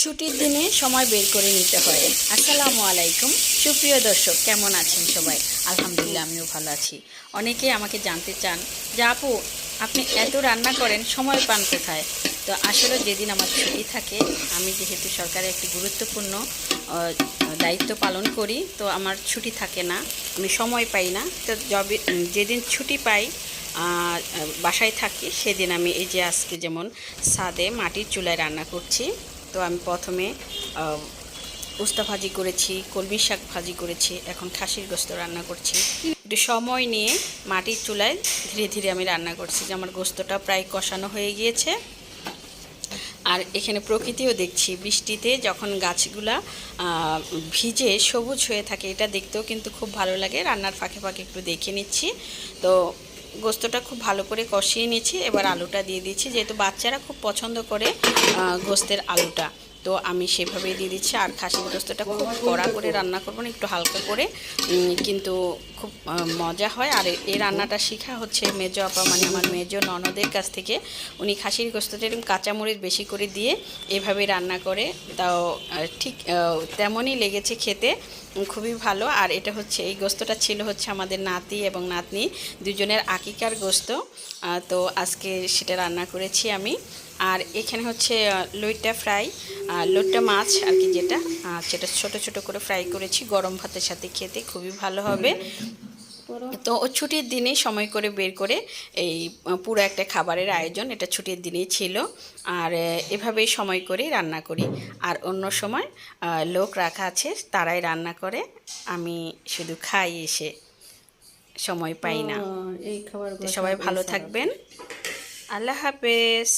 ছুটির দিনে সময় বের করে নিতে হয়। আসসালামু আলাইকুম। সুপ্রিয় দর্শক, কেমন আছেন সবাই? আলহামদুলিল্লাহ, আমিও ভালো আছি। অনেকে আমাকে জানতে চান, যে আপু, আপনি এত রান্না করেন, সময় পান কোথায়? তো আসলে যেদিন আমার ছুটি থাকে, আমি যেহেতু সরকারের একটি গুরুত্বপূর্ণ দায়িত্ব পালন করি, তো আমার ছুটি থাকে না, আমি সময় পাই না। তো যবে যেদিন ছুটি পাই বাসায় থাকি, সেদিন আমি এই যে আজকে যেমন সাদে মাটির চুলায় রান্না করছি। তো আমি প্রথমে উস্তা ভাজি করেছি, কলমি শাক ভাজি করেছি, এখন খাসির গোস্ত রান্না করছি। একটু সময় নিয়ে মাটির চুলায় ধীরে ধীরে আমি রান্না করছি, যে আমার গোস্তটা প্রায় কষানো হয়ে গিয়েছে। আর এখানে প্রকৃতিও দেখছি, বৃষ্টিতে যখন গাছগুলা ভিজে সবুজ হয়ে থাকে, এটা দেখতেও কিন্তু খুব ভালো লাগে। রান্নার ফাঁকে ফাঁকে একটু দেখে নিচ্ছি। তো গোস্তটা খুব ভালো করে কষিয়ে নিয়েছি এবার আলুটা দিয়ে দিচ্ছি। যেহেতু বাচ্চারা খুব পছন্দ করে গোস্তের আলুটা। তো আমি সেভাবেই দিয়ে দিচ্ছি। আর খাসির গোস্তটা খুব কড়া করে রান্না করব না, একটু হালকা করে। কিন্তু খুব মজা হয়। আর এই রান্নাটা শেখা হচ্ছে মেজো আপা মানে আমার মেজো ননদের কাছ থেকে। উনি খাসির গোস্তটা এরকম কাঁচামরিচ বেশি করে দিয়ে এভাবে রান্না করে। তাও ঠিক তেমনই লেগেছে খেতে। খুবই ভালো। আর এটা হচ্ছে, এই গোস্তটা ছিল হচ্ছে আমাদের নাতি এবং নাতনি দুজনের আকিকার গোস্ত। তো আজকে সেটা রান্না করেছি আমি। আর এখানে হচ্ছে আহ, লইট্টা ফ্রাই লইট্টা মাছ আর কি যেটা সেটা ছোট ছোট করে ফ্রাই করেছি গরম ভাতের সাথে খেতে খুবই ভালো হবে। তো ও ছুটির দিনে সময় করে বের করে এই পুরো একটা খাবারের আয়োজন এটা ছুটির দিনেই ছিল। আর এভাবেই সময় করে রান্না করি। আর অন্য সময় লোক রাখা আছে তারাই রান্না করে আমি শুধু খাই এসে সময় পাই না। এই খাবার সবাই ভালো থাকবেন। আল্লাহ হাফেজ।